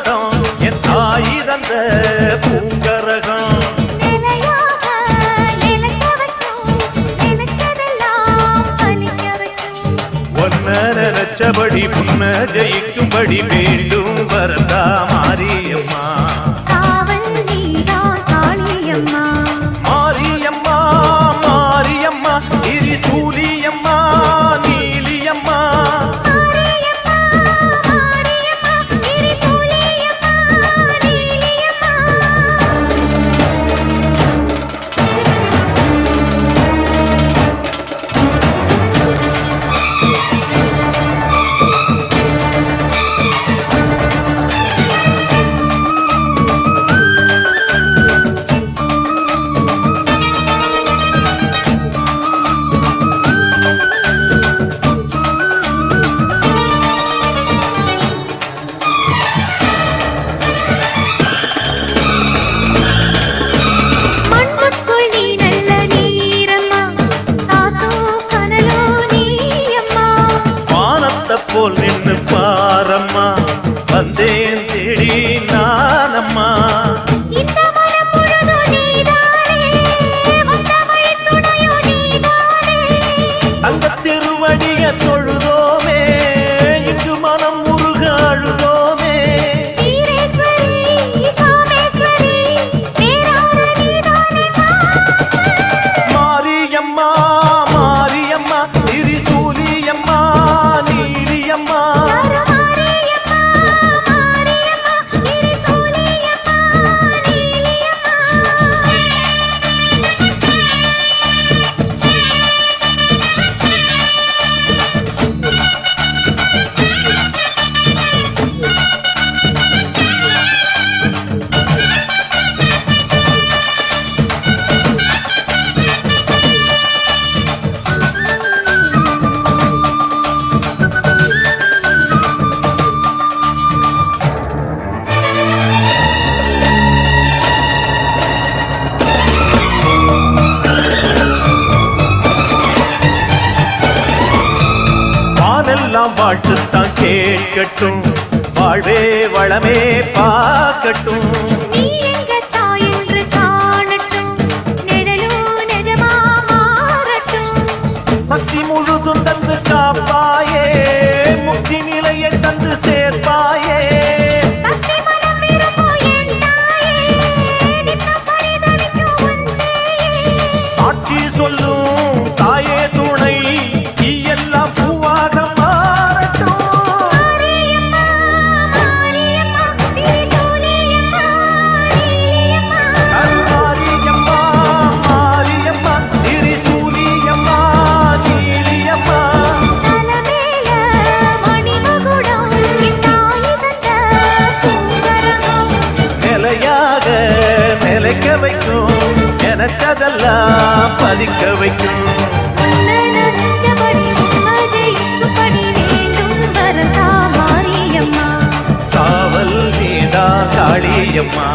பூரணம் என் தாய் தந்த பூங்கரகம். நினைச்சபடி புன்ன ஜெயிக்கும்படி வேண்டும். வரதா மாரியம்மா. அம்மா எல்லாம் வாழ்த்துத்தான் கேட்கட்டும். வாழ்வே வளமே பார்க்கட்டும். சக்தி முழுதும் சிலையாக சிலைக்க வைக்கும் நினைச்சதெல்லாம் பதிக்க வைக்கும். காவல் நீதா காளியம்மா.